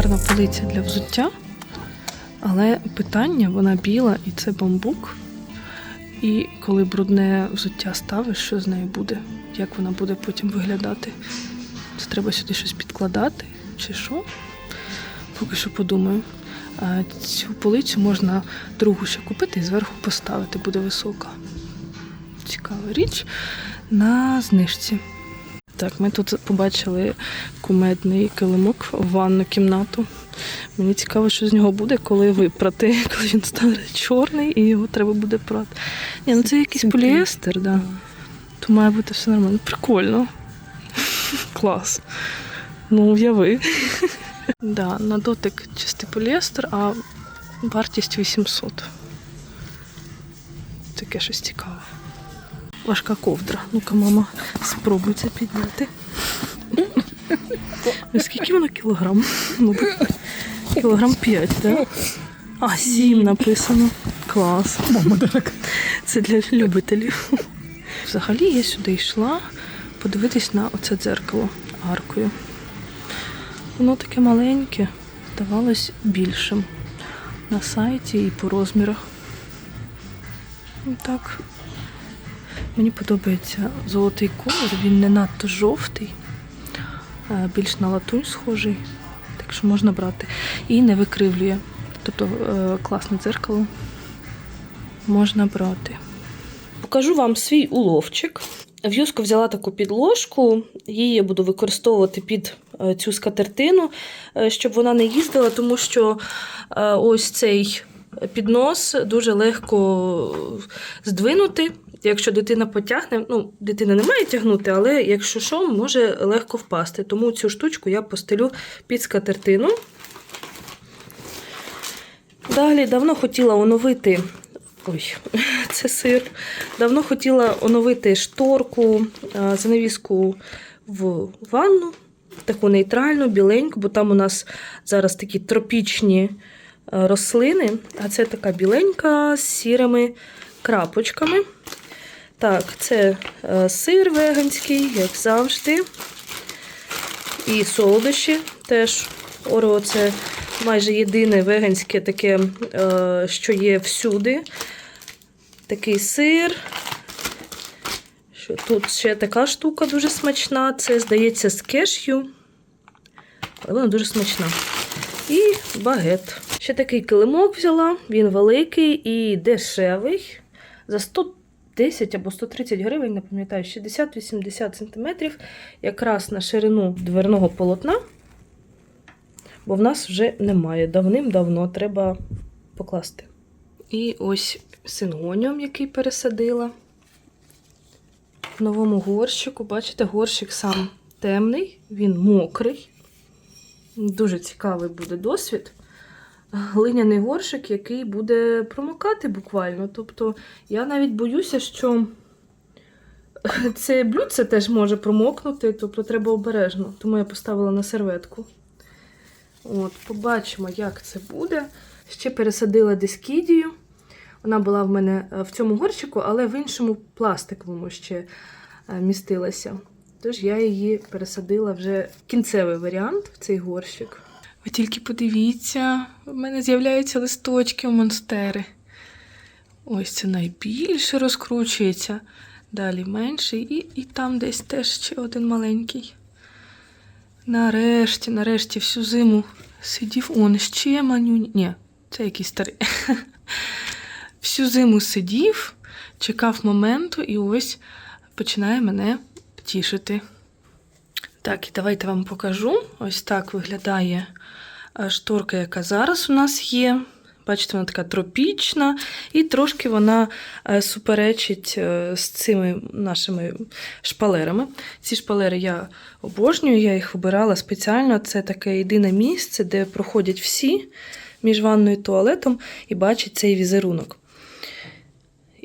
гарна полиця для взуття, але питання вона біла і це бамбук. І коли брудне взуття ставиш, що з нею буде? Як вона буде потім виглядати? Це треба сюди щось підкладати чи що? Поки що подумаю. Цю полицю можна другу ще купити і зверху поставити, буде висока. Цікава річ на знижці. Так, ми тут побачили кумедний килимок в ванну кімнату. Мені цікаво, що з нього буде, коли випрати, коли він стане чорний і його треба буде прати. Ні, ну це якийсь поліестер, да. То має бути все нормально. Прикольно. Клас. Ну, уяви. Да, на дотик чистий поліестер, а вартість 800. Таке щось цікаве. Важка ковдра. Ну-ка, мама, спробуй це підняти. Скільки воно кілограм? Мабуть, кілограм 5, так? А, 7 написано. Клас. Це для любителів. Взагалі я сюди йшла подивитись на оце дзеркало аркою. Воно таке маленьке, здавалось більшим на сайті і по розмірах. Ну, Так. Мені подобається золотий колір, він не надто жовтий, більш на латунь схожий, так що можна брати. І не викривлює. Тобто е, класне дзеркало можна брати. Покажу вам свій уловчик. В Юску взяла таку підложку, її я буду використовувати під е, цю скатертину, е, щоб вона не їздила, тому що ось цей піднос дуже легко здвинути. Якщо дитина потягне, ну, дитина не має тягнути, але якщо що, може легко впасти. Тому цю штучку я постелю під скатертину. Далі давно хотіла оновити. Ой, це сир. Давно хотіла оновити шторку, занавіску в ванну, таку нейтральну, біленьку, бо там у нас зараз такі тропічні рослини, а це така біленька з сірими крапочками. Так, це е, сир веганський, як завжди. І солодощі теж. Орео це майже єдине веганське таке, е, що є всюди. Такий сир. Що Тут ще така штука дуже смачна. Це, здається, з кешю. Але вона дуже смачна. І багет. Ще такий килимок взяла, він великий і дешевий. За 110 або 130 гривень, не пам'ятаю, 60-80 см, якраз на ширину дверного полотна бо в нас вже немає. Давним-давно треба покласти. І ось сингоніум, який пересадила. В новому горщику. Бачите, горщик сам темний, він мокрий. Дуже цікавий буде досвід. Глиняний горщик, який буде промокати буквально. Тобто, я навіть боюся, що це блюдце теж може промокнути, тобто треба обережно. Тому я поставила на серветку. От, Побачимо, як це буде. Ще пересадила дискідію. Вона була в мене е, в цьому горщику, але в іншому пластиковому ще е, містилася. Тож я її пересадила вже в кінцевий варіант в цей горщик. Ви тільки подивіться, в мене з'являються листочки у монстери. Ось це найбільше розкручується. Далі менший, і, і там десь теж ще один маленький. Нарешті, нарешті, всю зиму сидів он ще манюнь. Ні, це якийсь старий. Всю зиму сидів, чекав моменту і ось починає мене тішити. Так, і давайте вам покажу. Ось так виглядає е, шторка, яка зараз у нас є. Бачите, вона така тропічна, і трошки вона е, суперечить е, з цими нашими шпалерами. Ці шпалери я обожнюю, я їх вибирала спеціально. Це таке єдине місце, де проходять всі між ванною і туалетом і бачать цей візерунок.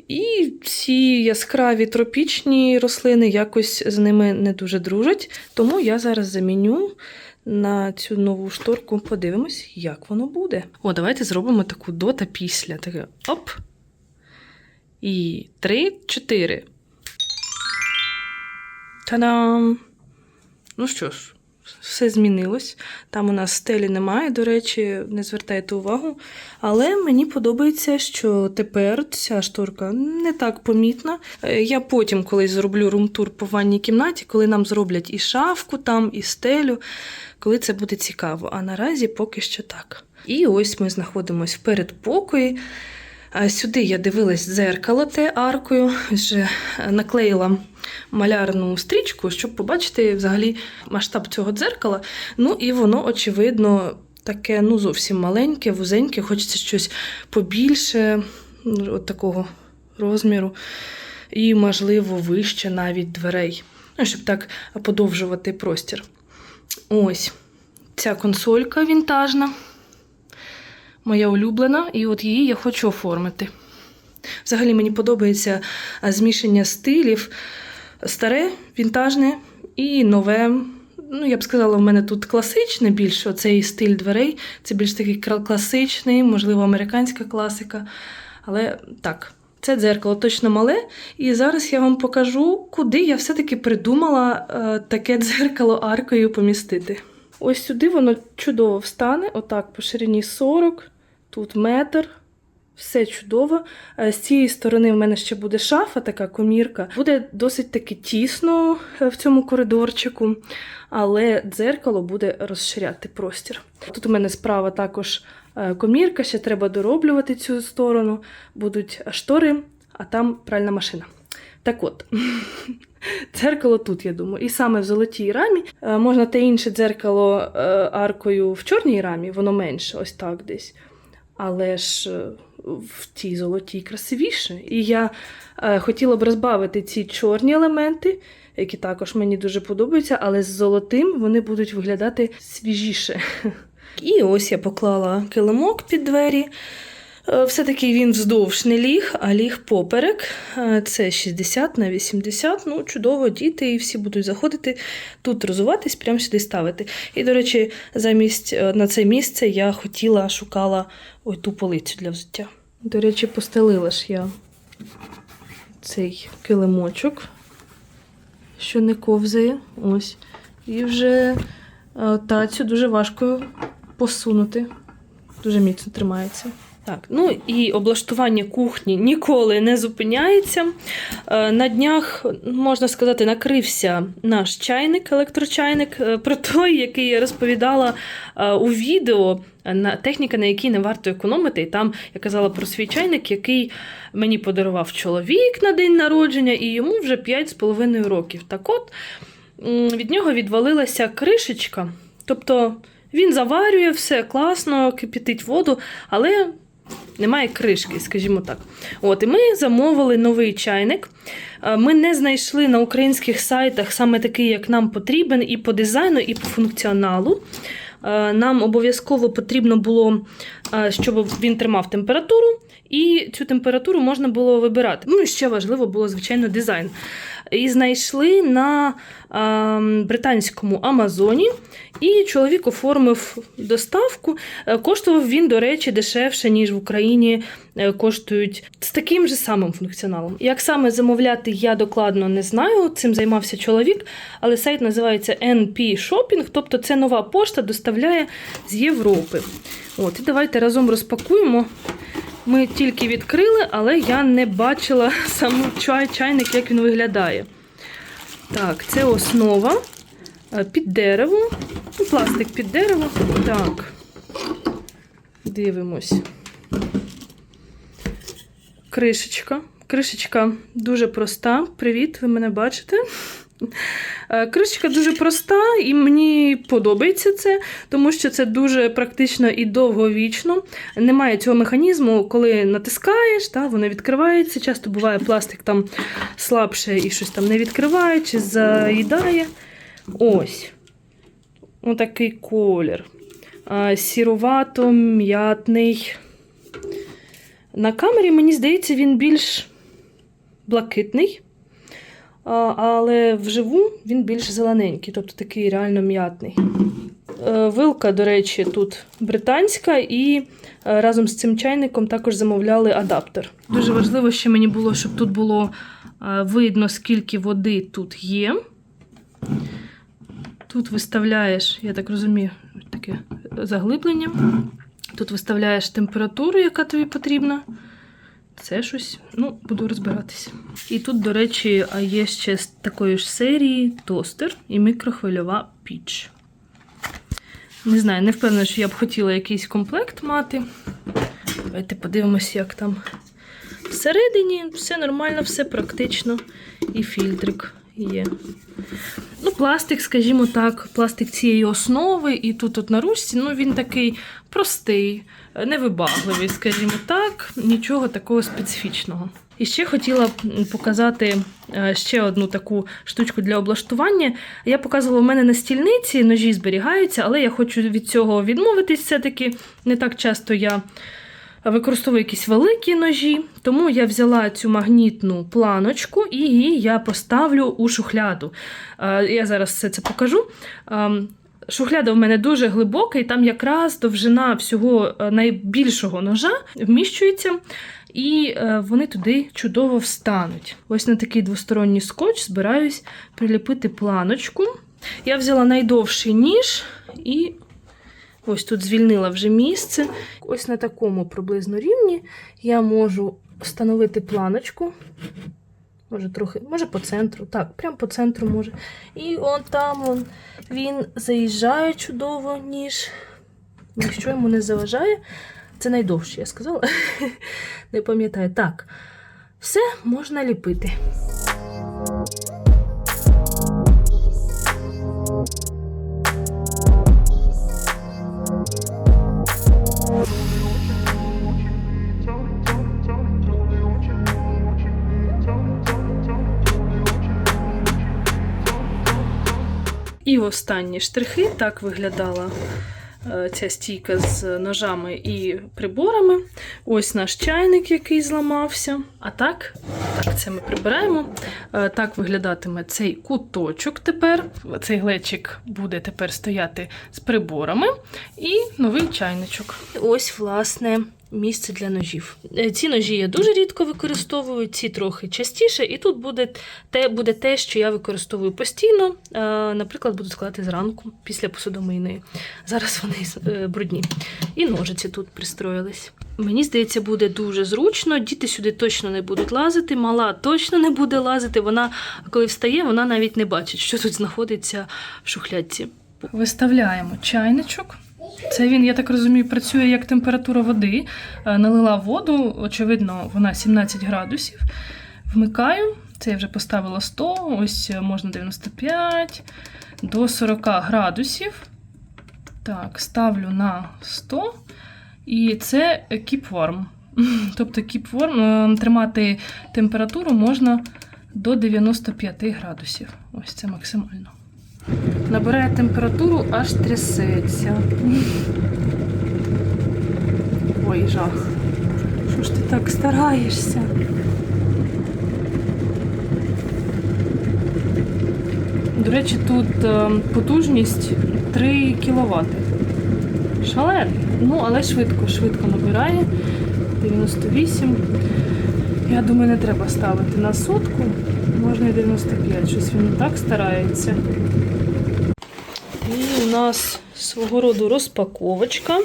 І ці яскраві тропічні рослини якось з ними не дуже дружать. Тому я зараз заміню на цю нову шторку. Подивимось, як воно буде. О, давайте зробимо таку до та після. Таке оп. І три, чотири. Та-дам! Ну що ж, все змінилось. Там у нас стелі немає, до речі, не звертайте увагу. Але мені подобається, що тепер ця шторка не так помітна. Е, Я потім колись зроблю румтур по ванній кімнаті, коли нам зроблять і шафку там, і стелю, коли це буде цікаво. А наразі поки що так. І ось ми знаходимося в передпокої. Сюди я дивилась дзеркало те аркою, вже наклеїла малярну стрічку, щоб побачити взагалі масштаб цього дзеркала. Ну і воно, очевидно, таке ну, зовсім маленьке, вузеньке, хочеться щось побільше, от такого розміру, і, можливо, вище навіть дверей, ну, щоб так подовжувати простір. Ось ця консолька вінтажна моя улюблена, і от її я хочу оформити. Взагалі мені подобається змішання стилів: старе, вінтажне і нове. Ну, я б сказала, в мене тут класичне більше оцей стиль дверей. Це більш такий класичний, можливо, американська класика. Але так, це дзеркало точно мале. І зараз я вам покажу, куди я все-таки придумала е, таке дзеркало аркою помістити. Ось сюди воно чудово встане, отак по ширині 40, тут метр. Все чудово. Е, З цієї сторони в мене ще буде шафа, така комірка. Буде досить таки тісно е, в цьому коридорчику, але дзеркало буде розширяти простір. Тут у мене справа також е, комірка, ще треба дороблювати цю сторону. Будуть штори, а там пральна машина. Так от, дзеркало тут, я думаю, і саме в золотій рамі. Можна те інше дзеркало аркою в чорній рамі, воно менше, ось так десь. Але ж е, в тій золотій красивіше. І я е, хотіла б розбавити ці чорні елементи, які також мені дуже подобаються, але з золотим вони будуть виглядати свіжіше. І ось я поклала килимок під двері. Е, Все-таки він вздовж не ліг, а ліг поперек. Е, Це 60 на 80. Ну, чудово, діти, і всі будуть заходити тут розуватись, прямо сюди ставити. І, до речі, замість е, на це місце я хотіла, шукала ой, ту полицю для взуття. До речі, постелила ж я цей килимочок, що не ковзає. Ось. І вже тацю дуже важко посунути. Дуже міцно тримається. Так, ну і облаштування кухні ніколи не зупиняється. Е, На днях, можна сказати, накрився наш чайник, електрочайник, е, про той, який я розповідала е, у відео. техніка, на якій не варто економити. І там я казала про свій чайник, який мені подарував чоловік на день народження, і йому вже 5,5 років. Так от від нього відвалилася кришечка. Тобто він заварює все класно, кипятить воду, але немає кришки, скажімо так. От, і ми замовили новий чайник. Е, Ми не знайшли на українських сайтах саме такий, як нам потрібен, і по дизайну, і по функціоналу. Е, Нам обов'язково потрібно було, е, щоб він тримав температуру, і цю температуру можна було вибирати. Ну і ще важливо було, звичайно, дизайн. І знайшли на е, британському Амазоні, і чоловік оформив доставку. Е, Коштував він, до речі, дешевше, ніж в Україні е, коштують з таким же самим функціоналом. Як саме замовляти, я докладно не знаю. Цим займався чоловік, але сайт називається NP Shopping, тобто це нова пошта доставляє з Європи. От, і давайте разом розпакуємо. Ми тільки відкрили, але я не бачила сам чай, чайник, як він виглядає. Так, це основа е, під дерево. Ну, пластик під дерево. Так. Дивимось. Кришечка. Кришечка дуже проста. Привіт, ви мене бачите? Е, Кришечка дуже проста, і мені подобається це, тому що це дуже практично і довговічно. Немає цього механізму, коли натискаєш, та, воно відкривається. Часто буває пластик там слабше і щось там не відкриває чи заїдає. Ось. Отакий колір. А, Сірувато, м'ятний. На камері, мені здається, він більш блакитний, але вживу він більш зелененький, тобто такий реально м'ятний. Е, Вилка, до речі, тут британська, і е, разом з цим чайником також замовляли адаптер. Дуже важливо, ще мені було, щоб тут було е, видно, скільки води тут є. Тут виставляєш, я так розумію, таке заглиблення. Тут виставляєш температуру, яка тобі потрібна. Це щось, ну, буду розбиратися. І тут, до речі, є ще з такої ж серії тостер і мікрохвильова піч. Не знаю, не впевнена, що я б хотіла якийсь комплект мати. Давайте подивимося, як там всередині. Все нормально, все практично. І фільтрик є. Ну, пластик, скажімо так, пластик цієї основи, і тут от на ручці, ну він такий простий, невибагливий, скажімо так, нічого такого специфічного. І ще хотіла показати е, ще одну таку штучку для облаштування. Я показувала, у мене на стільниці ножі зберігаються, але я хочу від цього відмовитись все-таки. Не так часто я використовую якісь великі ножі, тому я взяла цю магнітну планочку і її я поставлю у шухляду. Е, Я зараз все це покажу. Ем, Шухляда в мене дуже глибока, і там якраз довжина всього е, найбільшого ножа вміщується, і е, вони туди чудово встануть. Ось на такий двосторонній скотч збираюсь приліпити планочку. Я взяла найдовший ніж і ось тут звільнила вже місце. Ось на такому приблизно рівні я можу встановити планочку. Може, трохи, може по центру. Так, прямо по центру може. І он там он, він заїжджає чудово, ніж. Ніщо йому не заважає. Це найдовше, я сказала. Не пам'ятаю. Так, все можна ліпити. І останні штрихи так виглядала е, ця стійка з ножами і приборами. Ось наш чайник, який зламався. А так, так, це ми прибираємо. Е, Так виглядатиме цей куточок тепер. Цей глечик буде тепер стояти з приборами. І новий чайничок. Ось, власне. Місце для ножів. Е, Ці ножі я дуже рідко використовую, ці трохи частіше, і тут буде те, буде те, що я використовую постійно. Е, Наприклад, буду складати зранку після посудомийної. Зараз вони е, брудні. І ножиці тут пристроїлись. Мені здається, буде дуже зручно. Діти сюди точно не будуть лазити. Мала точно не буде лазити. Вона, коли встає, вона навіть не бачить, що тут знаходиться в шухлядці. Виставляємо чайничок. Це він, я так розумію, працює як температура води. Е, Налила воду, очевидно, вона 17 градусів. Вмикаю. Це я вже поставила 100, ось е, можна 95 до 40 градусів. Так, ставлю на 100. І це keep warm. Тобто keep warm, е, тримати температуру можна до 95 градусів. Ось це максимально. Набирає температуру, аж трясеться. Ой, жах. Що ж ти так стараєшся? До речі, тут е, потужність 3 кВт. Шалено. Ну, але швидко, швидко набирає. 98. Я думаю, не треба ставити на сотку. Можна і 95. Щось він і так старається. І у нас свого роду розпаковочка.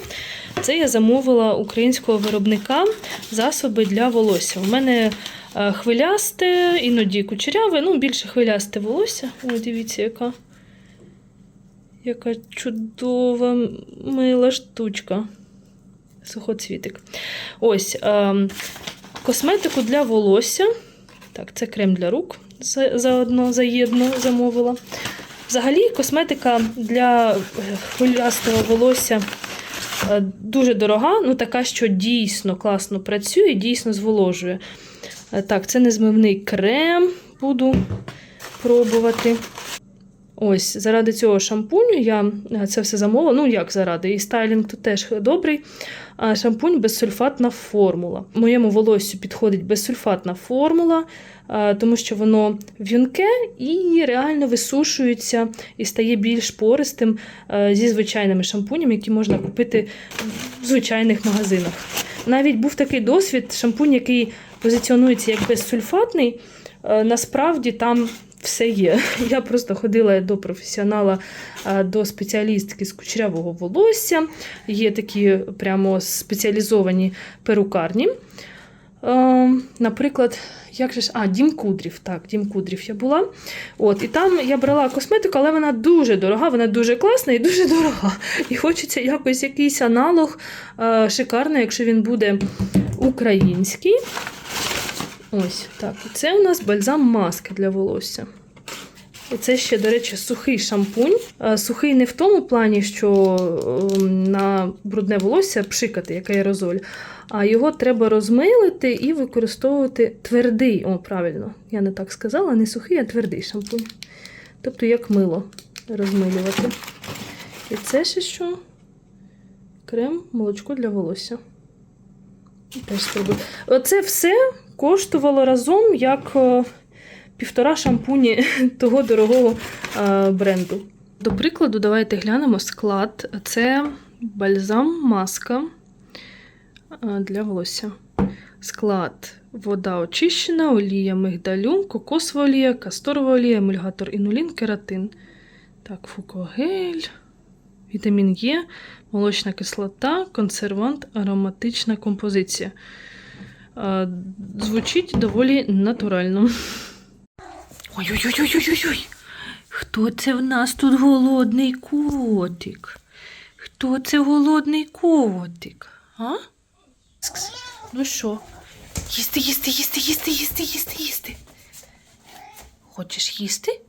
Це я замовила українського виробника засоби для волосся. У мене е, хвилясте, іноді кучеряве, ну більше хвилясте волосся. Ой, дивіться, яка, яка чудова мила штучка. Сухоцвітик. Ось е, косметику для волосся. Так, це крем для рук. Заодно заєдно замовила. Взагалі, косметика для е, хвилястого волосся е, дуже дорога, ну така, що дійсно класно працює, дійсно зволожує. Е, Так, це незмивний крем буду пробувати. Ось, заради цього шампуню я це все замовила. Ну, як заради, і стайлінг тут теж добрий. А, шампунь безсульфатна формула. Моєму волоссю підходить безсульфатна формула, тому що воно в'юнке і реально висушується і стає більш пористим зі звичайними шампунями, які можна купити в звичайних магазинах. Навіть був такий досвід, шампунь, який позиціонується як безсульфатний, насправді там все є. Я просто ходила до професіонала, до спеціалістки з кучерявого волосся. Є такі прямо спеціалізовані перукарні. Наприклад, як же ж, а, Дім Кудрів. Так, Дім Кудрів я була. От, і там я брала косметику, але вона дуже дорога, вона дуже класна і дуже дорога. І хочеться якось якийсь аналог шикарний, якщо він буде український. Ось так. Це у нас бальзам маски для волосся. І це ще, до речі, сухий шампунь. Е, Сухий не в тому плані, що ем, на брудне волосся пшикати, як аерозоль, а його треба розмилити і використовувати твердий. О, правильно, я не так сказала, не сухий, а твердий шампунь. Тобто як мило розмилювати. І це ще що? Крем, молочко для волосся. Теж. Оце все коштувало разом як е, півтора шампуні того дорогого е, бренду. До прикладу, давайте глянемо склад. Це бальзам маска е, для волосся. Склад: вода очищена, олія мигдалю, кокосова олія, касторова олія, емульгатор інулін, кератин. Так, фукогель, вітамін Е, молочна кислота, консервант, ароматична композиція. Е, Звучить доволі натурально. Ой-ой-ой-ой-ой-ой. Хто це в нас тут голодний котик? Хто це голодний котик? А? Ну що? Їсти, їсти, їсти, їсти, їсти, їсти, їсти. Хочеш їсти?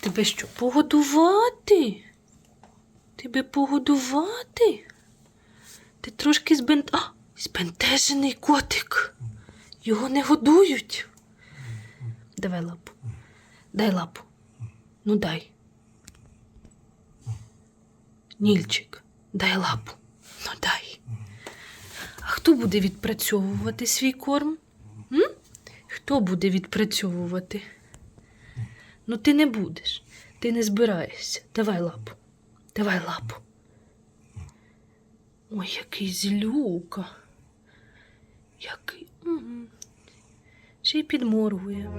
Тебе що, погодувати? Тебе погодувати? Ти трошки збен... А, збентежений котик. Його не годують. Давай лапу. Дай лапу. Ну дай. Нільчик, дай лапу. Ну дай. А хто буде відпрацьовувати свій корм? М? Хто буде відпрацьовувати? Ну ти не будеш. Ти не збираєшся. Давай лапу. Давай лапу. Ой, який злюка. Який? Угу. Ще й підморгує.